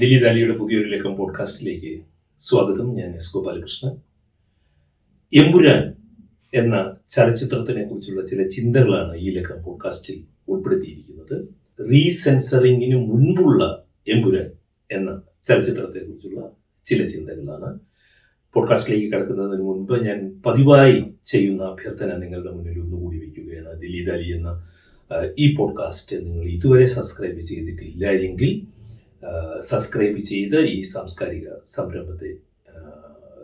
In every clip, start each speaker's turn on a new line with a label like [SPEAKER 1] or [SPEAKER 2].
[SPEAKER 1] ദില്ലി ദാലിയുടെ പുതിയൊരു ലക്കം പോഡ്കാസ്റ്റിലേക്ക് സ്വാഗതം. ഞാൻ എസ് ഗോപാലകൃഷ്ണൻ. എമ്പുരാൻ എന്ന ചലച്ചിത്രത്തിനെ കുറിച്ചുള്ള ചില ചിന്തകളാണ് ഈ ലക്കം പോഡ്കാസ്റ്റിൽ ഉൾപ്പെടുത്തിയിരിക്കുന്നത്. റീസെൻസറിങ്ങിന് മുൻപുള്ള എമ്പുരാൻ എന്ന ചലച്ചിത്രത്തെ കുറിച്ചുള്ള ചില ചിന്തകളാണ്. പോഡ്കാസ്റ്റിലേക്ക് കിടക്കുന്നതിന് മുൻപ് ഞാൻ പതിവായി ചെയ്യുന്ന അഭ്യർത്ഥന നിങ്ങളുടെ മുന്നിൽ ഒന്നുകൂടി വയ്ക്കുകയാണ് ദില്ലി ദാലി എന്ന ഈ പോഡ്കാസ്റ്റ് നിങ്ങൾ ഇതുവരെ സബ്സ്ക്രൈബ് ചെയ്തിട്ടില്ല എങ്കിൽ സബ്സ്ക്രൈബ് ചെയ്ത് ഈ സാംസ്കാരിക സംരംഭത്തെ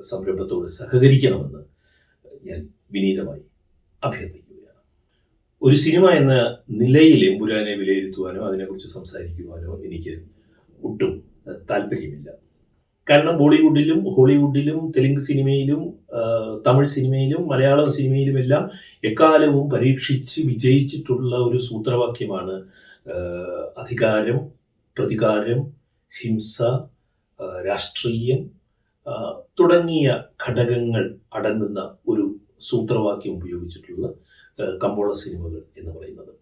[SPEAKER 1] സംരംഭത്തോട് സഹകരിക്കണമെന്ന് ഞാൻ വിനീതമായി അഭ്യർത്ഥിക്കുകയാണ്. ഒരു സിനിമ എന്ന നിലയിൽ എമ്പുരാനെ വിലയിരുത്തുവാനോ അതിനെക്കുറിച്ച് സംസാരിക്കുവാനോ എനിക്ക് ഒട്ടും താല്പര്യമില്ല. കാരണം ബോളിവുഡിലും ഹോളിവുഡിലും തെലുങ്ക് സിനിമയിലും തമിഴ് സിനിമയിലും മലയാളം സിനിമയിലും എല്ലാം എക്കാലവും പരീക്ഷിച്ച് വിജയിച്ചിട്ടുള്ള ഒരു സൂത്രവാക്യമാണ് അധികാരം പ്രതികാരം ഹിംസ രാഷ്ട്രീയം തുടങ്ങിയ ഘടകങ്ങൾ അടങ്ങുന്ന ഒരു സൂത്രവാക്യം ഉപയോഗിച്ചിട്ടുള്ള കമ്പോള സിനിമകൾ എന്ന് പറയുന്നത്.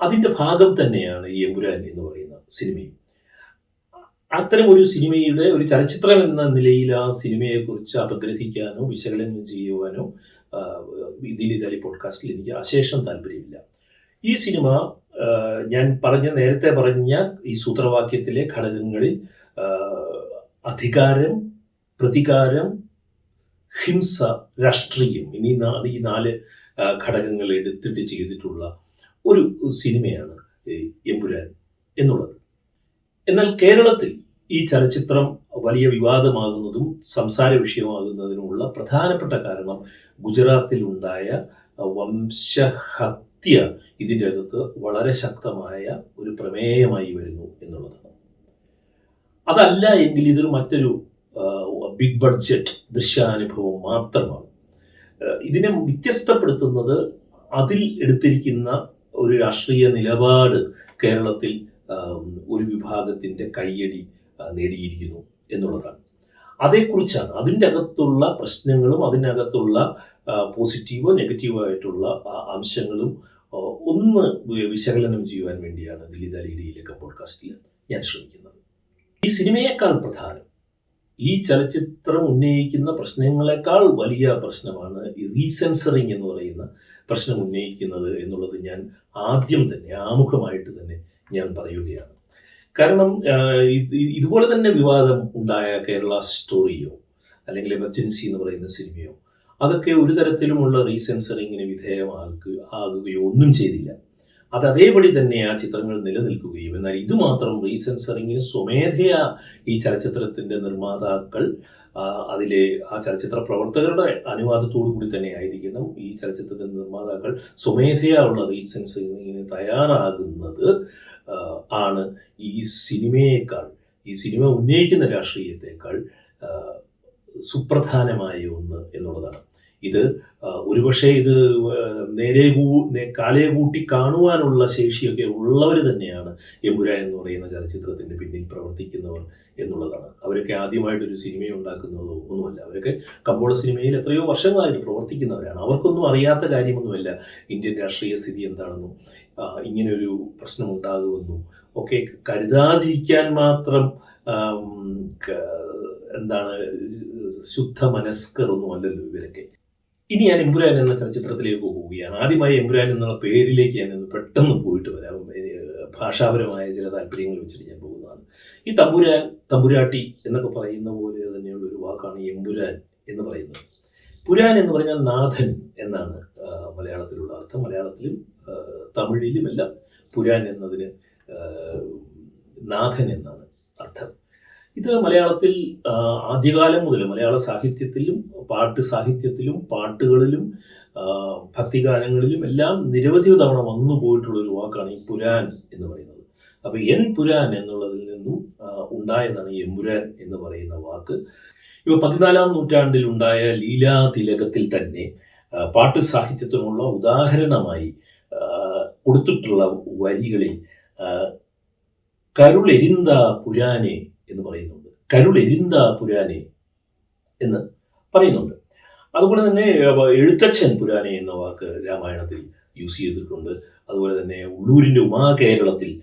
[SPEAKER 1] അതിന്റെ ഭാഗം തന്നെയാണ് ഈ എമ്പുരാൻ എന്ന് പറയുന്ന സിനിമയും. അത്തരം ഒരു സിനിമയുടെ ഒരു ചലച്ചിത്രം എന്ന നിലയിൽ ആ സിനിമയെക്കുറിച്ച് അപഗ്രഥിക്കാനോ വിശകലനം ചെയ്യുവാനോ ദാലി പോഡ്കാസ്റ്റിൽ എനിക്ക് അശേഷം താല്പര്യമില്ല. ഈ സിനിമ ഞാൻ പറഞ്ഞ നേരത്തെ പറഞ്ഞ ഈ സൂത്രവാക്യത്തിലെ ഘടകങ്ങളിൽ അധികാരം പ്രതികാരം ഹിംസ രാഷ്ട്രീയം ഇനി ഈ നാല് ഘടകങ്ങൾ എടുത്തിട്ട് ചെയ്തിട്ടുള്ള ഒരു സിനിമയാണ് എമ്പുരാൻ എന്നുള്ളത്. എന്നാൽ കേരളത്തിൽ ഈ ചലച്ചിത്രം വലിയ വിവാദമാകുന്നതും സംസാര വിഷയമാകുന്നതിനുമുള്ള പ്രധാനപ്പെട്ട കാരണം ഗുജറാത്തിൽ ഉണ്ടായ വംശഹത്യ ഇതിന്റെ അകത്ത് വളരെ ശക്തമായ ഒരു പ്രമേയമായി വരുന്നു എന്നുള്ളതാണ് അതല്ല എങ്കിൽ ഇതൊരു മറ്റൊരു ബിഗ് ബഡ്ജറ്റ് ദൃശ്യാനുഭവം മാത്രമാണ്. ഇതിനെ വ്യത്യസ്തപ്പെടുത്തുന്നത് അതിൽ എടുത്തിരിക്കുന്ന ഒരു രാഷ്ട്രീയ നിലപാട് കേരളത്തിൽ ഒരു വിഭാഗത്തിന്റെ കയ്യടി നേടിയിരിക്കുന്നു എന്നുള്ളതാണ്. അതേക്കുറിച്ചാണ് അതിന്റെ അകത്തുള്ള പ്രശ്നങ്ങളും അതിനകത്തുള്ള പോസിറ്റീവോ നെഗറ്റീവോ ആയിട്ടുള്ള അംശങ്ങളും ഒന്ന് വിശകലനം ചെയ്യുവാൻ വേണ്ടിയാണ് ദില്ലി ദാലിയുടെ പോഡ്കാസ്റ്റിൽ ഞാൻ ശ്രമിക്കുന്നത്. ഈ സിനിമയേക്കാൾ പ്രധാനം ഈ ചലച്ചിത്രം ഉന്നയിക്കുന്ന പ്രശ്നങ്ങളെക്കാൾ വലിയ പ്രശ്നമാണ് ഈ റീസെൻസറിങ് എന്ന് പറയുന്ന പ്രശ്നം ഉന്നയിക്കുന്നത് എന്നുള്ളത് ഞാൻ ആദ്യം തന്നെ ആമുഖമായിട്ട് തന്നെ ഞാൻ പറയുകയാണ്. കാരണം ഇതുപോലെ തന്നെ വിവാദം ഉണ്ടായ കേരള സ്റ്റോറിയോ അല്ലെങ്കിൽ എമർജൻസി എന്ന് പറയുന്ന സിനിമയോ അതൊക്കെ ഒരു തരത്തിലുമുള്ള റീസെൻസറിങ്ങിന് വിധേയമാക്കുക ആകുകയോ ഒന്നും ചെയ്തില്ല. അത് അതേപടി തന്നെ ആ ചിത്രങ്ങൾ നിലനിൽക്കുകയും എന്നാൽ ഇത് മാത്രം റീസെൻസറിങ്ങിന് സ്വമേധയാ ഈ ചലച്ചിത്രത്തിന്റെ നിർമ്മാതാക്കൾ അതിലെ ആ ചലച്ചിത്ര പ്രവർത്തകരുടെ അനുവാദത്തോടു കൂടി തന്നെ ആയിരിക്കണം ഈ ചലച്ചിത്രത്തിന്റെ നിർമ്മാതാക്കൾ സ്വമേധയാ ഉള്ള റീസെൻസറിങ്ങിന് തയ്യാറാകുന്നത് ആണ് ഈ സിനിമയേക്കാൾ ഈ സിനിമ ഉന്നയിക്കുന്ന രാഷ്ട്രീയത്തെക്കാൾ സുപ്രധാനമായ ഒന്ന് എന്നുള്ളതാണ്. ഇത് ഒരുപക്ഷെ ഇത് നേരെ കൂ കാലയെ കാലേ കൂട്ടി കാണുവാനുള്ള ശേഷിയൊക്കെ ഉള്ളവർ തന്നെയാണ് എമ്പുരാൻ എന്ന് പറയുന്ന ചലച്ചിത്രത്തിന്റെ പിന്നിൽ പ്രവർത്തിക്കുന്നവർ എന്നുള്ളതാണ്. അവരൊക്കെ ആദ്യമായിട്ടൊരു സിനിമ ഉണ്ടാക്കുന്നതോ ഒന്നുമല്ല. അവരൊക്കെ കമ്പോള സിനിമയിൽ എത്രയോ വർഷങ്ങളായിട്ട് പ്രവർത്തിക്കുന്നവരാണ്. അവർക്കൊന്നും അറിയാത്ത കാര്യമൊന്നുമല്ല ഇന്ത്യൻ രാഷ്ട്രീയ സ്ഥിതി എന്താണെന്നും. ആ, ഇങ്ങനെയൊരു പ്രശ്നം ഉണ്ടാകുമെന്നും ഒക്കെ കരുതാതിരിക്കാൻ മാത്രം എന്താണ് ശുദ്ധ മനസ്കർ ഒന്നും അല്ലല്ലോ ഇവരൊക്കെ. ഇനി ഞാൻ എമ്പുരാൻ എന്ന ചലച്ചിത്രത്തിലേക്ക് പോവുകയാണ്. ആദ്യമായി എമ്പുരാൻ എന്നുള്ള പേരിലേക്ക് ഞാൻ പെട്ടെന്ന് പോയിട്ട് വരാം. ഭാഷാപരമായ ചില താല്പര്യങ്ങൾ വെച്ചിട്ട് ഞാൻ പോകുന്നതാണ്. ഈ തമ്പുരാൻ തമ്പുരാട്ടി എന്നൊക്കെ പറയുന്ന പോലെ തന്നെയുള്ള ഒരു വാക്കാണ് എമ്പുരാൻ എന്ന് പറയുന്നത്. പുരാൻ എന്ന് പറഞ്ഞാൽ നാഥൻ എന്നാണ് മലയാളത്തിലുള്ള അർത്ഥം. മലയാളത്തിലും തമിഴിലുമെല്ലാം പുരാൻ എന്നതിന് നാഥൻ എന്നാണ് അർത്ഥം. ഇത് മലയാളത്തിൽ ആദ്യകാലം മുതൽ മലയാള സാഹിത്യത്തിലും പാട്ട് സാഹിത്യത്തിലും പാട്ടുകളിലും ഭക്തിഗാനങ്ങളിലും എല്ലാം നിരവധി തവണ വന്നു പോയിട്ടുള്ള ഒരു വാക്കാണ് ഈ പുരാൻ എന്ന് പറയുന്നത്. അപ്പോൾ എൻ പുരാൻ എന്നുള്ളതിൽ നിന്നും ഉണ്ടായതാണ് എമ്പുരാൻ എന്ന് പറയുന്ന വാക്ക്. ഇവ പതിനാലാം നൂറ്റാണ്ടിൽ ഉണ്ടായ ലീലാതിലകത്തിൽ തന്നെ പാട്ട് സാഹിത്യത്തിനുള്ള ഉദാഹരണമായി കൊടുത്തിട്ടുള്ള വരികളിൽ കരുളെരിന്ത പുരാനെ എന്ന് പറയുന്നുണ്ട്. കരുളെരിന്ത പുരാനെ എന്ന് പറയുന്നുണ്ട്. അതുപോലെ തന്നെ എഴുത്തച്ഛൻ പുരാനെ എന്ന വാക്ക് രാമായണത്തിൽ യൂസ് ചെയ്തിട്ടുണ്ട്. അതുപോലെ തന്നെ ഉള്ളൂരിന്റെ ഉമാകേരളത്തിൽ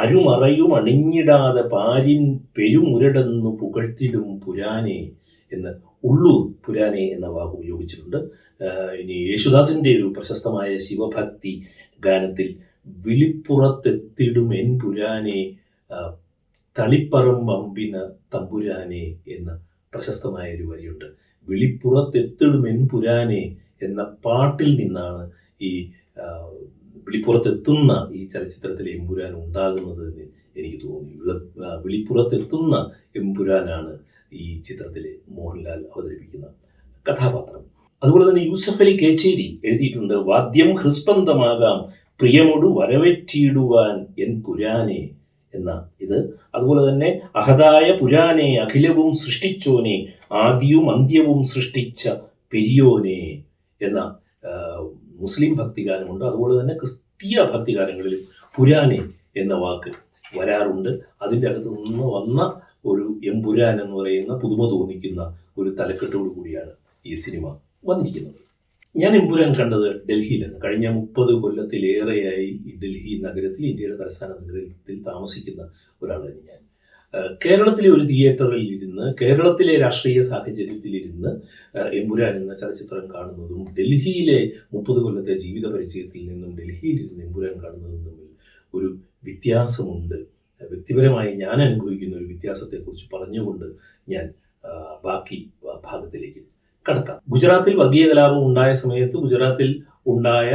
[SPEAKER 1] അരുമറയും അണിഞ്ഞിടാതെ പാരിൻ പെരുമുരടെന്നു പുകഴ്ത്തിടും പുരാനെ എന്ന് ഉള്ളൂർ പുരാനെ എന്ന വാക്ക് ഉപയോഗിച്ചിട്ടുണ്ട്. ഇനി യേശുദാസിന്റെ ഒരു പ്രശസ്തമായ ശിവഭക്തി ഗാനത്തിൽ വിളിപ്പുറത്തെത്തിടും എൻ പുരാനെ ആഹ് തളിപ്പറം വമ്പിന തമ്പുരാനെ എന്ന പ്രശസ്തമായ ഒരു വരിയുണ്ട്. വിളിപ്പുറത്തെത്തിടും എൻ പുരാനെ എന്ന പാട്ടിൽ നിന്നാണ് ഈ വിളിപ്പുറത്തെത്തുന്ന ഈ ചലച്ചിത്രത്തിലെ എമ്പുരാൻ ഉണ്ടാകുന്നത് എന്ന് എനിക്ക് തോന്നി. വിളിപ്പുറത്തെത്തുന്ന എമ്പുരാനാണ് ഈ ചിത്രത്തിലെ മോഹൻലാൽ അവതരിപ്പിക്കുന്ന കഥാപാത്രം. അതുപോലെ തന്നെ യൂസഫ് അലി കേച്ചേരി എഴുതിയിട്ടുണ്ട് വാദ്യം ഹൃസ്പന്ദമാകാം പ്രിയമൊടു വരവേറ്റിയിടുവാൻ എൻ പുരാനെ എന്ന ഇത്. അതുപോലെ തന്നെ അഹതായ പുരാനെ അഖിലവും സൃഷ്ടിച്ചോനെ ആദ്യവും അന്ത്യവും സൃഷ്ടിച്ച പെരിയോനെ എന്ന മുസ്ലിം ഭക്തിഗാനമുണ്ട്. അതുപോലെ തന്നെ ക്രിസ്തീയ ഭക്തിഗാനങ്ങളിലും പുരാനെ എന്ന വാക്ക് വരാറുണ്ട്. അതിന്റെ അകത്ത് നിന്ന് വന്ന ഒരു എംപുരാൻ എന്ന് പറയുന്ന പുതുമ തോന്നിക്കുന്ന ഒരു തലക്കെട്ടോടു കൂടിയാണ് ഈ സിനിമ വന്നിരിക്കുന്നത്. ഞാൻ എമ്പുരാൻ കണ്ടത് ഡൽഹിയിലാണ്. കഴിഞ്ഞ മുപ്പത് കൊല്ലത്തിലേറെയായി ഡൽഹി നഗരത്തിൽ ഇന്ത്യയുടെ തലസ്ഥാന നഗരത്തിൽ താമസിക്കുന്ന ഒരാളാണ് ഞാൻ. കേരളത്തിലെ ഒരു തിയേറ്ററിൽ ഇരുന്ന് കേരളത്തിലെ രാഷ്ട്രീയ സാഹചര്യത്തിലിരുന്ന് എമ്പുരാൻ എന്ന ചലച്ചിത്രം കാണുന്നതും ഡൽഹിയിലെ മുപ്പത് കൊല്ലത്തെ ജീവിത പരിചയത്തിൽ നിന്നും ഡൽഹിയിലിരുന്ന് എമ്പുരാൻ കാണുന്നതും തമ്മിൽ ഒരു വ്യത്യാസമുണ്ട്. വ്യക്തിപരമായി ഞാൻ അനുഭവിക്കുന്ന ഒരു വ്യത്യാസത്തെക്കുറിച്ച് പറഞ്ഞുകൊണ്ട് ഞാൻ ബാക്കി ഭാഗത്തിലേക്ക് കടക്കാം. ഗുജറാത്തിൽ വർഗീയ കലാപം ഉണ്ടായ സമയത്ത് ഗുജറാത്തിൽ ഉണ്ടായ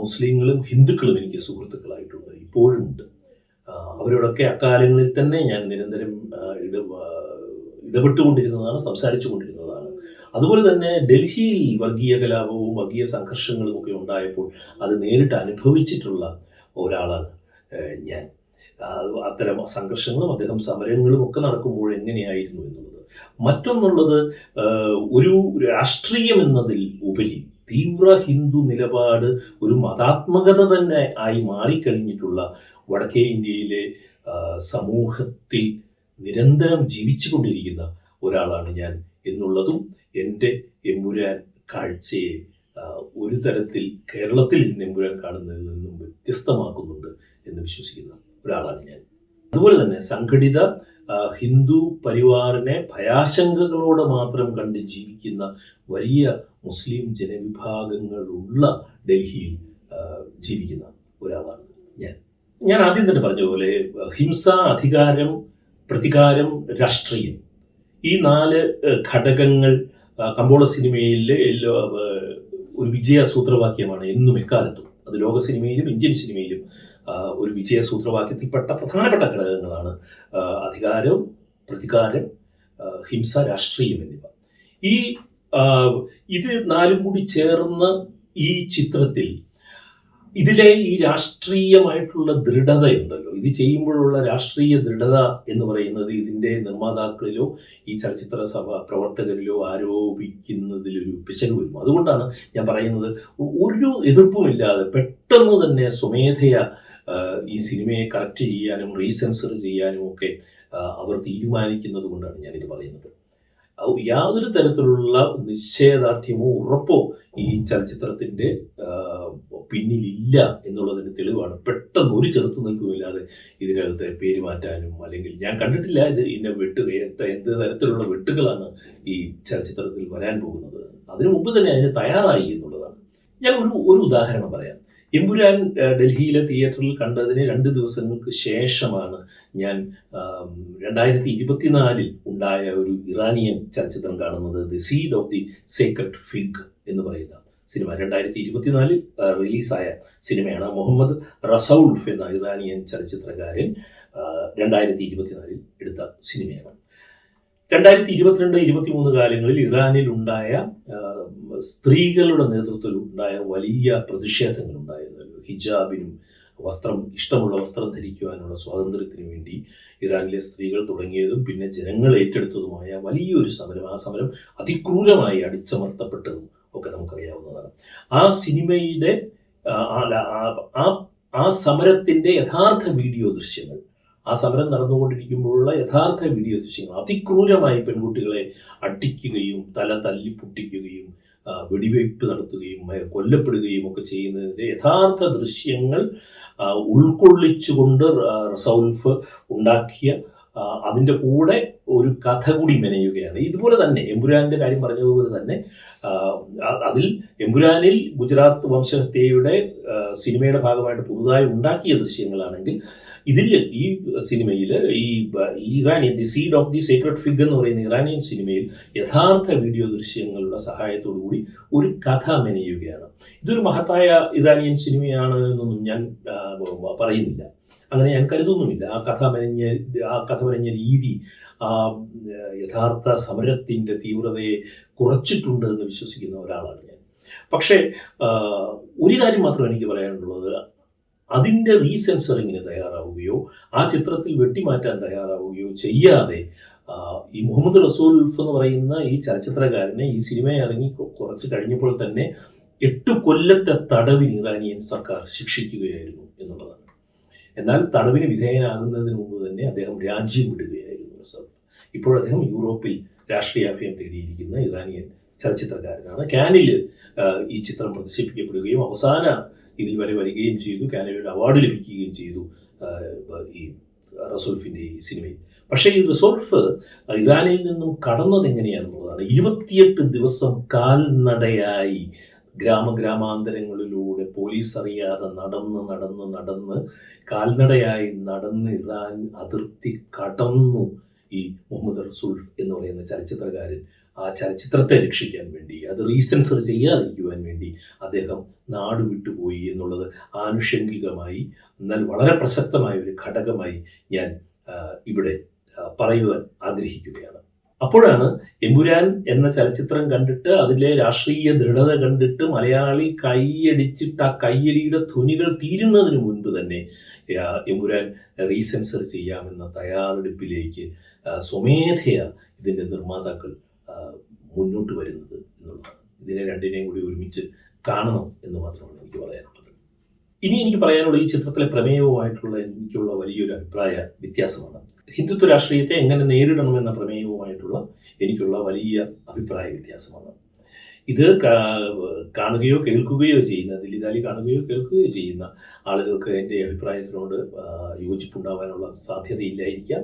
[SPEAKER 1] മുസ്ലിങ്ങളും ഹിന്ദുക്കളും എനിക്ക് സുഹൃത്തുക്കളായിട്ടുണ്ട്. ഇപ്പോഴും ഉണ്ട് ആ, അവരോടൊക്കെ അക്കാലങ്ങളിൽ തന്നെ ഞാൻ നിരന്തരം ഇട ഇടപെട്ടുകൊണ്ടിരുന്നതാണ് സംസാരിച്ചു കൊണ്ടിരുന്നതാണ് അതുപോലെ തന്നെ ഡൽഹിയിൽ വർഗീയ കലാപവും വർഗീയ സംഘർഷങ്ങളും ഒക്കെ ഉണ്ടായപ്പോൾ അത് നേരിട്ട് അനുഭവിച്ചിട്ടുള്ള ഒരാളാണ് ഞാൻ. അത്തരം സംഘർഷങ്ങളും അദ്ദേഹം സമരങ്ങളും ഒക്കെ നടക്കുമ്പോൾ എങ്ങനെയായിരുന്നു എന്നുള്ളത്. മറ്റൊന്നുള്ളത് ഒരു രാഷ്ട്രീയം എന്നതിൽ ഉപരി തീവ്ര ഹിന്ദു നിലപാട് ഒരു മതാത്മകത തന്നെ ആയി മാറിക്കഴിഞ്ഞിട്ടുള്ള വടക്കേ ഇന്ത്യയിലെ സമൂഹത്തിൽ നിരന്തരം ജീവിച്ചു കൊണ്ടിരിക്കുന്ന ഒരാളാണ് ഞാൻ എന്നുള്ളതും എന്റെ എമ്പുരാൻ കാഴ്ചയെ ഒരു തരത്തിൽ കേരളത്തിൽ എമ്പുരാൻ കാണുന്നതിൽ നിന്നും വ്യത്യസ്തമാക്കുന്നുണ്ട് എന്ന് വിശ്വസിക്കുന്ന ഒരാളാണ് ഞാൻ. അതുപോലെ തന്നെ സംഘടിത ഹിന്ദു പരിവാറിനെ ഭയാശങ്കകളോടെ മാത്രം കണ്ട് ജീവിക്കുന്ന വലിയ മുസ്ലിം ജനവിഭാഗങ്ങളുള്ള ഡൽഹിയിൽ ജീവിക്കുന്ന ഒരാളാണ് ഞാൻ. ഞാൻ ആദ്യം തന്നെ പറഞ്ഞ പോലെ ഹിംസ അധികാരം പ്രതികാരം രാഷ്ട്രീയം. ഈ നാല് ഘടകങ്ങൾ കമ്പോള സിനിമയിലെ എല്ലാ ഒരു വിജയ സൂത്രവാക്യമാണ് എന്നും എക്കാലത്തും. അത് ലോക സിനിമയിലും ഇന്ത്യൻ സിനിമയിലും ഒരു വിജയ സൂത്രവാക്യത്തിൽപ്പെട്ട പ്രധാനപ്പെട്ട ഘടകങ്ങളാണ് അധികാരം പ്രതികാരം ഹിംസ രാഷ്ട്രീയം എന്നിവ. ഈ ഇത് നാലും കൂടി ചേർന്ന ഈ ചിത്രത്തിൽ ഇതിലെ ഈ രാഷ്ട്രീയമായിട്ടുള്ള ദൃഢതയുണ്ടല്ലോ. ഇത് ചെയ്യുമ്പോഴുള്ള രാഷ്ട്രീയ ദൃഢത എന്ന് പറയുന്നത് ഇതിന്റെ നിർമ്മാതാക്കളിലോ ഈ ചലച്ചിത്ര സഭ പ്രവർത്തകരിലോ ആരോപിക്കുന്നതിലൊരു പിശക് വരും. അതുകൊണ്ടാണ് ഞാൻ പറയുന്നത് ഒരു എതിർപ്പുമില്ലാതെ പെട്ടെന്ന് തന്നെ സ്വമേധയ ഈ സിനിമയെ കറക്റ്റ് ചെയ്യാനും റീസെൻസർ ചെയ്യാനും ഒക്കെ അവർ തീരുമാനിക്കുന്നത് കൊണ്ടാണ് ഞാനിത് പറയുന്നത്. യാതൊരു തരത്തിലുള്ള നിശ്ചയദാർഢ്യമോ ഉറപ്പോ ഈ ചലച്ചിത്രത്തിന്റെ ആ, പിന്നിലില്ല എന്നുള്ളതിന്റെ തെളിവാണ് പെട്ടെന്ന് ഒരു ചെറുത്തുനിൽപ്പുമില്ലാതെ ഇതിനകത്ത് പേര് മാറ്റാനും അല്ലെങ്കിൽ ഞാൻ കണ്ടിട്ടില്ല ഇത് ഇന്ന വെട്ട് എന്ത് എന്ത് തരത്തിലുള്ള വെട്ടുകളാണ് ഈ ചലച്ചിത്രത്തിൽ വരാൻ പോകുന്നത്. അതിനു മുമ്പ് തന്നെ അതിന് തയ്യാറായി എന്നുള്ളതാണ്. ഞാൻ ഒരു ഒരു ഉദാഹരണം പറയാം. എമ്പുരാൻ ഡൽഹിയിലെ തിയേറ്ററിൽ കണ്ടതിന് രണ്ട് ദിവസങ്ങൾക്ക് ശേഷമാണ് ഞാൻ രണ്ടായിരത്തി ഇരുപത്തിനാലിൽ ഉണ്ടായ ഒരു ഇറാനിയൻ ചലച്ചിത്രം കാണുന്നത് the seed of the sacred fig എന്ന് പറയുന്ന സിനിമ. രണ്ടായിരത്തി ഇരുപത്തിനാലിൽ റിലീസായ സിനിമയാണ് മുഹമ്മദ് റസൌൾഫ് എന്ന ഇറാനിയൻ ചലച്ചിത്രകാരൻ രണ്ടായിരത്തി ഇരുപത്തിനാലിൽ എടുത്ത സിനിമയാണ്. രണ്ടായിരത്തി ഇരുപത്തിരണ്ട് ഇരുപത്തിമൂന്ന് കാലങ്ങളിൽ ഇറാനിൽ ഉണ്ടായ സ്ത്രീകളുടെ നേതൃത്വത്തിൽ ഉണ്ടായ വലിയ പ്രതിഷേധങ്ങൾ ഉണ്ടായിരുന്നു ഹിജാബിനും വസ്ത്രം ഇഷ്ടമുള്ള വസ്ത്രം ധരിക്കുവാനുള്ള സ്വാതന്ത്ര്യത്തിന് വേണ്ടി ഇറാനിലെ സ്ത്രീകൾ തുടങ്ങിയതും പിന്നെ ജനങ്ങൾ ഏറ്റെടുത്തതുമായ വലിയൊരു സമരം. ആ സമരം അതിക്രൂരമായി അടിച്ചമർത്തപ്പെട്ടതും ഒക്കെ നമുക്കറിയാവുന്നതാണ്. ആ സിനിമയുടെ ആ, ആ- സമരത്തിന്റെ യഥാർത്ഥ വീഡിയോ ദൃശ്യങ്ങൾ ആ സമരം നടന്നുകൊണ്ടിരിക്കുമ്പോഴുള്ള യഥാർത്ഥ വീഡിയോ ദൃശ്യങ്ങൾ. അതിക്രൂരമായി പെൺകുട്ടികളെ അടിക്കുകയും തല തല്ലി പൊട്ടിക്കുകയും വെടിവയ്പ് നടത്തുകയും കൊല്ലപ്പെടുകയും ഒക്കെ ചെയ്യുന്നതിന്റെ യഥാർത്ഥ ദൃശ്യങ്ങൾ ഉൾക്കൊള്ളിച്ചുകൊണ്ട് റസൗൽഫ് ഉണ്ടാക്കിയ അതിന്റെ കൂടെ ഒരു കഥ കൂടി മെനയുകയാണ്. ഇതുപോലെ തന്നെ എമ്പുരാന്റെ കാര്യം പറഞ്ഞതുപോലെ തന്നെ അതിൽ എമ്പുരാനിൽ ഗുജറാത്ത് വംശഹത്യയുടെ സിനിമയുടെ ഭാഗമായിട്ട് പുതുതായി ഉണ്ടാക്കിയ ദൃശ്യങ്ങളാണെങ്കിൽ ഇതിൽ ഈ സിനിമയിൽ ഈ Iranian the seed of the secret fig എന്ന് പറയുന്ന ഇറാനിയൻ സിനിമയിൽ യഥാർത്ഥ വീഡിയോ ദൃശ്യങ്ങളുടെ സഹായത്തോടു കൂടി ഒരു കഥ മെനയുകയാണ്. ഇതൊരു മഹത്തായ ഇറാനിയൻ സിനിമയാണ് എന്നൊന്നും ഞാൻ പറയുന്നില്ല. അങ്ങനെ ഞാൻ കരുതുന്നുമില്ല. ആ കഥ മെനഞ്ഞ ആ കഥ മെനഞ്ഞ രീതി ആ യഥാർത്ഥ സമരത്തിന്റെ തീവ്രതയെ കുറച്ചിട്ടുണ്ട് എന്ന് വിശ്വസിക്കുന്ന ഒരാളാണ് ഞാൻ. പക്ഷേ ഒരു കാര്യം മാത്രം എനിക്ക് പറയാനുള്ളത്. അതിന്റെ റീസെൻസറിങ്ങിന് തയ്യാറാവുകയോ ആ ചിത്രത്തിൽ വെട്ടിമാറ്റാൻ തയ്യാറാവുകയോ ചെയ്യാതെ ഈ മുഹമ്മദ് റസൂൽ റസൂൽഫ് എന്ന് പറയുന്ന ഈ ചലച്ചിത്രകാരനെ ഈ സിനിമ ഇറങ്ങി കുറച്ച് കഴിഞ്ഞപ്പോൾ തന്നെ എട്ട് കൊല്ലത്തെ തടവിന് ഇറാനിയൻ സർക്കാർ ശിക്ഷിക്കുകയായിരുന്നു എന്നുള്ളതാണ്. എന്നാൽ തടവിന് വിധേയനാകുന്നതിന് മുമ്പ് തന്നെ അദ്ദേഹം രാജ്യം വിടുകയായിരുന്നു റസൂൽഫ് ഇപ്പോൾ അദ്ദേഹം യൂറോപ്പിൽ രാഷ്ട്രീയ അഭയം തേടിയിരിക്കുന്ന ഇറാനിയൻ ചലച്ചിത്രകാരനാണ്. കാനിൽ ഈ ചിത്രം പ്രദർശിപ്പിക്കപ്പെടുകയും അവസാന ഇതിൽ വരെ വരികയും ചെയ്തു. കാനലിയുടെ അവാർഡ് ലഭിക്കുകയും ചെയ്തു ഈ റസോൾഫിന്റെ ഈ സിനിമയിൽ. പക്ഷേ ഈ റിസോൾഫ് ഇറാനിൽ നിന്നും കടന്നത് എങ്ങനെയാണെന്നുള്ളതാണ്. ഇരുപത്തിയെട്ട് ദിവസം കാൽനടയായി ഗ്രാമഗ്രാമാന്തരങ്ങളിലൂടെ പോലീസ് അറിയാതെ നടന്ന് നടന്ന് നടന്ന് കാൽനടയായി നടന്ന് ഇറാൻ അതിർത്തി കടന്നു ഈ മുഹമ്മദ് റസൂൾഫ് എന്ന് പറയുന്ന ചലച്ചിത്രകാരൻ ആ ചലച്ചിത്രത്തെ രക്ഷിക്കാൻ വേണ്ടി അത് റീസെൻസർ ചെയ്യാതിരിക്കുവാൻ വേണ്ടി അദ്ദേഹം നാട് വിട്ടുപോയി എന്നുള്ളത് ആനുഷംഗികമായി എന്നാൽ വളരെ പ്രസക്തമായ ഒരു ഘടകമായി ഞാൻ ഇവിടെ പറയുവാൻ ആഗ്രഹിക്കുകയാണ്. അപ്പോഴാണ് എമ്പുരാൻ എന്ന ചലച്ചിത്രം കണ്ടിട്ട് അതിലെ രാഷ്ട്രീയ ദൃഢത കണ്ടിട്ട് മലയാളി കൈയടിച്ചിട്ട് ആ കയ്യടിയുടെ ധ്വനികൾ തീരുന്നതിന് മുൻപ് തന്നെ എമ്പുരാൻ റീസെൻസർ ചെയ്യാമെന്ന തയ്യാറെടുപ്പിലേക്ക് സ്വമേധയ ഇതിന്റെ നിർമ്മാതാക്കൾ മുന്നോട്ട് വരുന്നത് എന്നുള്ളതാണ്. ഇതിനെ രണ്ടിനെയും കൂടി ഒരുമിച്ച് കാണണം എന്ന് മാത്രമാണ് എനിക്ക് പറയാനുള്ളത്. ഇനി എനിക്ക് പറയാനുള്ള ഈ ചിത്രത്തിലെ പ്രമേയവുമായിട്ടുള്ള എനിക്കുള്ള വലിയൊരു അഭിപ്രായ വ്യത്യാസമാണ്. ഹിന്ദുത്വ രാഷ്ട്രീയത്തെ എങ്ങനെ നേരിടണമെന്ന പ്രമേയവുമായിട്ടുള്ള എനിക്കുള്ള വലിയ അഭിപ്രായ വ്യത്യാസമാണ്. ഇത് കാണുകയോ കേൾക്കുകയോ ചെയ്യുന്ന ദില്ലിദാലി കാണുകയോ കേൾക്കുകയോ ചെയ്യുന്ന ആളുകൾക്ക് എന്റെ അഭിപ്രായത്തിനോട് യോജിപ്പുണ്ടാവാനുള്ള സാധ്യതയില്ലായിരിക്കാം.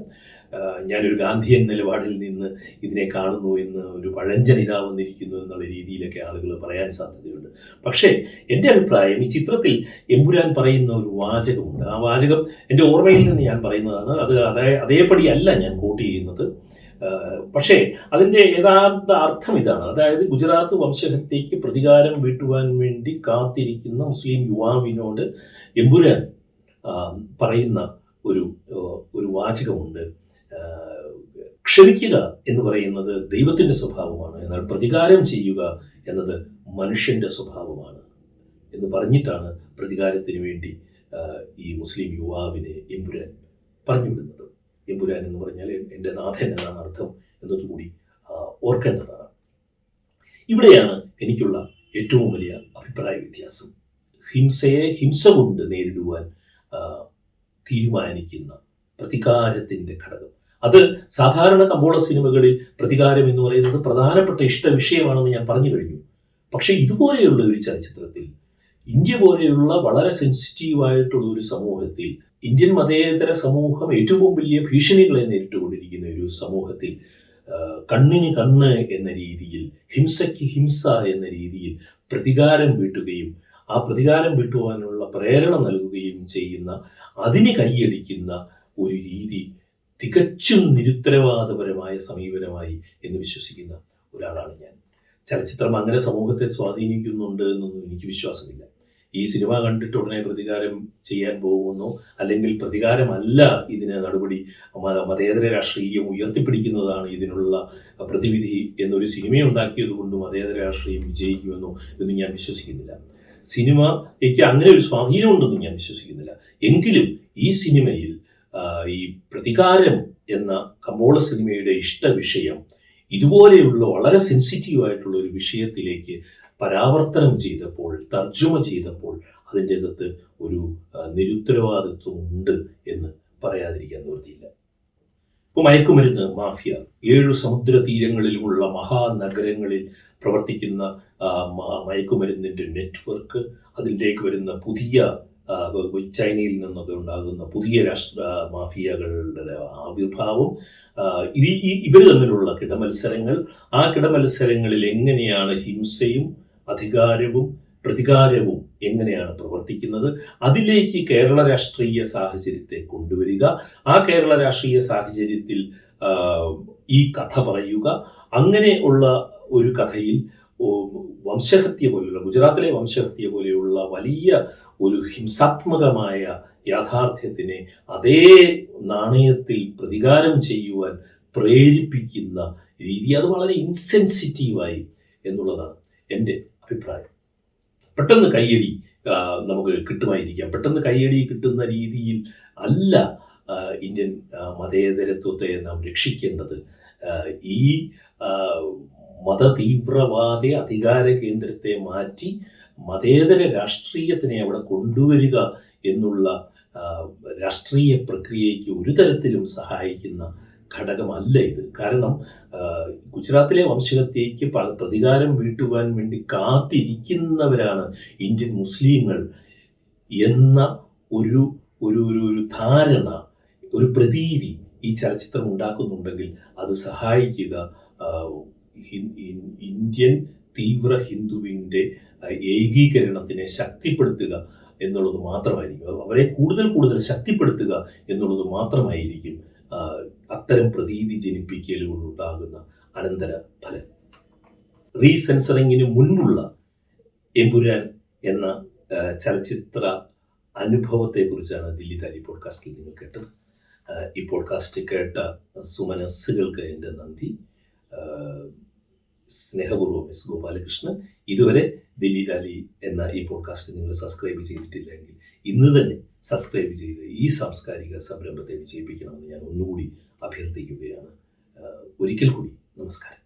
[SPEAKER 1] ഞാനൊരു ഗാന്ധിയൻ നിലപാടിൽ നിന്ന് ഇതിനെ കാണുന്നു എന്ന് ഒരു പഴഞ്ചൻ ഇതാവുന്നിരിക്കുന്നു എന്നുള്ള രീതിയിലൊക്കെ ആളുകൾ പറയാൻ സാധ്യതയുണ്ട്. പക്ഷേ എന്റെ അഭിപ്രായം ഈ ചിത്രത്തിൽ എമ്പുരാൻ പറയുന്ന ഒരു വാചകമുണ്ട്. ആ വാചകം എന്റെ ഓർമ്മയിൽ നിന്ന് ഞാൻ പറയുന്നതാണ്. അത് അതേ അതേപടി അല്ല ഞാൻ കോട്ട് ചെയ്യുന്നത്. പക്ഷേ അതിന്റെ യഥാർത്ഥ അർത്ഥം ഇതാണ്. അതായത് ഗുജറാത്ത് വംശഹത്യയ്ക്ക് പ്രതികാരം വീട്ടുവാൻ വേണ്ടി കാത്തിരിക്കുന്ന മുസ്ലിം യുവാവിനോട് എമ്പുരാൻ പറയുന്ന ഒരു ഒരു വാചകമുണ്ട്. ക്ഷമിക്കുക എന്ന് പറയുന്നത് ദൈവത്തിന്റെ സ്വഭാവമാണ്. എന്നാൽ പ്രതികാരം ചെയ്യുക എന്നത് മനുഷ്യന്റെ സ്വഭാവമാണ് എന്ന് പറഞ്ഞിട്ടാണ് പ്രതികാരത്തിന് വേണ്ടി ഈ മുസ്ലിം യുവാവിനെ എമ്പുരാൻ പറഞ്ഞുവിടുന്നത്. എമ്പുരാൻ എന്ന് പറഞ്ഞാൽ എന്റെ നാഥൻ എന്നാണ് അർത്ഥം എന്നതുകൂടി ഓർക്കേണ്ടതാണ്. ഇവിടെയാണ് എനിക്കുള്ള ഏറ്റവും വലിയ അഭിപ്രായ വ്യത്യാസം. ഹിംസയെ ഹിംസ കൊണ്ട് നേരിടുവാൻ തീരുമാനിക്കുന്ന പ്രതികാരത്തിന്റെ ഘടകം. അത് സാധാരണ കമ്പോള സിനിമകളിൽ പ്രതികാരം എന്ന് പറയുന്നത് പ്രധാനപ്പെട്ട ഇഷ്ട വിഷയമാണെന്ന് ഞാൻ പറഞ്ഞു കഴിഞ്ഞു. പക്ഷേ ഇതുപോലെയുള്ള ഒരു ചലച്ചിത്രത്തിൽ ഇന്ത്യ പോലെയുള്ള വളരെ സെൻസിറ്റീവായിട്ടുള്ള ഒരു സമൂഹത്തിൽ ഇന്ത്യൻ മതേതര സമൂഹം ഏറ്റവും വലിയ ഭീഷണികളെ നേരിട്ടുകൊണ്ടിരിക്കുന്ന ഒരു സമൂഹത്തിൽ കണ്ണിന് കണ്ണ് എന്ന രീതിയിൽ ഹിംസയ്ക്ക് ഹിംസ എന്ന രീതിയിൽ പ്രതികാരം വീട്ടുകയും ആ പ്രതികാരം വീട്ടുവാനുള്ള പ്രേരണ നൽകുകയും ചെയ്യുന്ന അതിന് കൈയടിക്കുന്ന ഒരു രീതി തികച്ചും നിരുത്തരവാദപരമായ സമീപനമായി എന്ന് വിശ്വസിക്കുന്ന ഒരാളാണ് ഞാൻ. ചലച്ചിത്രം അങ്ങനെ സമൂഹത്തെ സ്വാധീനിക്കുന്നുണ്ട് എന്നൊന്നും എനിക്ക് വിശ്വാസമില്ല. ഈ സിനിമ കണ്ടിട്ട് ഉടനെ പ്രതികാരം ചെയ്യാൻ പോകുന്നു അല്ലെങ്കിൽ പ്രതികാരമല്ല ഇതിന് നടപടി മതേതര രാഷ്ട്രീയം ഉയർത്തിപ്പിടിക്കുന്നതാണ് ഇതിനുള്ള പ്രതിവിധി എന്നൊരു സിനിമ ഉണ്ടാക്കിയത് കൊണ്ട് മതേതര രാഷ്ട്രീയം വിജയിക്കുമെന്നോ എന്ന് ഞാൻ വിശ്വസിക്കുന്നില്ല. സിനിമ സിനിമയ്ക്ക് അങ്ങനെ ഒരു സ്വാധീനമുണ്ടെന്ന് ഞാൻ വിശ്വസിക്കുന്നില്ല. എങ്കിലും ഈ സിനിമയിൽ ഈ പ്രതികാരം എന്ന കമ്പോള സിനിമയുടെ ഇഷ്ട വിഷയം ഇതുപോലെയുള്ള വളരെ സെൻസിറ്റീവ് ആയിട്ടുള്ള ഒരു വിഷയത്തിലേക്ക് പരാവർത്തനം ചെയ്തപ്പോൾ തർജമ ചെയ്തപ്പോൾ അതിന്റെ അകത്ത് ഒരു നിരുത്തരവാദിത്വം ഉണ്ട് എന്ന് പറയാതിരിക്കാൻ നിവൃത്തിയില്ല. ഇപ്പോൾ മയക്കുമരുന്ന് മാഫിയ ഏഴു സമുദ്ര തീരങ്ങളിലുമുള്ള മഹാനഗരങ്ങളിൽ പ്രവർത്തിക്കുന്ന മയക്കുമരുന്നിന്റെ നെറ്റ്വർക്ക് അതിലേക്ക് വരുന്ന പുതിയ ചൈനയിൽ നിന്നൊക്കെ ഉണ്ടാകുന്ന പുതിയ രാഷ്ട്ര മാഫിയകളുടെ ആവിർഭാവം ഈ ഇവർ തമ്മിലുള്ള കിടമത്സരങ്ങൾ ആ കിടമത്സരങ്ങളിൽ എങ്ങനെയാണ് ഹിംസയും അധികാരവും പ്രതികാരവും എങ്ങനെയാണ് പ്രവർത്തിക്കുന്നത് അതിലേക്ക് കേരള രാഷ്ട്രീയ സാഹചര്യത്തെ കൊണ്ടുവരിക ആ കേരള രാഷ്ട്രീയ സാഹചര്യത്തിൽ ഈ കഥ പറയുക അങ്ങനെ ഉള്ള ഒരു കഥയിൽ വംശഹത്യ പോലെയുള്ള ഗുജറാത്തിലെ വംശഹത്യ പോലെയുള്ള വലിയ ഒരു ഹിംസാത്മകമായ യാഥാർത്ഥ്യത്തിനെ അതേ നാണയത്തിൽ പ്രതികാരം ചെയ്യുവാൻ പ്രേരിപ്പിക്കുന്ന രീതി അത് വളരെ ഇൻസെൻസിറ്റീവായി എന്നുള്ളതാണ് എന്റെ അഭിപ്രായം. പെട്ടെന്ന് കയ്യടി നമുക്ക് കിട്ടുമായിരിക്കാം. പെട്ടെന്ന് കയ്യടി കിട്ടുന്ന രീതിയിൽ അല്ല ഇന്ത്യൻ മതേതരത്വത്തെ നാം രക്ഷിക്കേണ്ടത്. ഈ മതതീവ്രവാദ അധികാര കേന്ദ്രത്തെ മാറ്റി മതേതര രാഷ്ട്രീയത്തിനെ അവിടെ കൊണ്ടുവരിക എന്നുള്ള രാഷ്ട്രീയ പ്രക്രിയയ്ക്ക് ഒരു തരത്തിലും സഹായിക്കുന്ന ഘടകമല്ല ഇത്. കാരണം ഗുജറാത്തിലെ വംശഹത്യയ്ക്ക് പ്രതികാരം വീട്ടുവാൻ വേണ്ടി കാത്തിരിക്കുന്നവരാണ് ഇന്ത്യൻ മുസ്ലിങ്ങൾ എന്ന ഒരു ഒരു ഒരു ധാരണ ഒരു പ്രതീതി ഈ ചലച്ചിത്രം ഉണ്ടാക്കുന്നുണ്ടെങ്കിൽ അത് സഹായിക്കുക ഇന്ത്യൻ തീവ്ര ഹിന്ദുവിന്റെ ഏകീകരണത്തിനെ ശക്തിപ്പെടുത്തുക എന്നുള്ളത് മാത്രമായിരിക്കും. അവരെ കൂടുതൽ കൂടുതൽ ശക്തിപ്പെടുത്തുക എന്നുള്ളത് മാത്രമായിരിക്കും അത്തരം പ്രതീതി ജനിപ്പിക്കലുകൊണ്ടുണ്ടാകുന്ന അനന്തര ഫലം റീസെൻസറിങ്ങിന് മുൻപുള്ള എമ്പുരാൻ എന്ന ചലച്ചിത്ര അനുഭവത്തെക്കുറിച്ചാണ് ദില്ലി താലി പോഡ്കാസ്റ്റിൽ നിങ്ങൾ കേട്ടത്. ഈ പോഡ്കാസ്റ്റ് കേട്ട സുമനസ്സുകൾക്ക് എന്റെ നന്ദി. സ്നേഹപൂർവം എസ് ഗോപാലകൃഷ്ണൻ ഇതുവരെ ദില്ലി ദാലി എന്ന ഈ പോഡ്കാസ്റ്റ് നിങ്ങൾ സബ്സ്ക്രൈബ് ചെയ്തിട്ടില്ലെങ്കിൽ ഇന്ന് തന്നെ സബ്സ്ക്രൈബ് ചെയ്ത് ഈ സാംസ്കാരിക സംരംഭത്തെ വിജയിപ്പിക്കണമെന്ന് ഞാൻ ഒന്നുകൂടി അഭ്യർത്ഥിക്കുകയാണ്. ഒരിക്കൽ കൂടി നമസ്കാരം.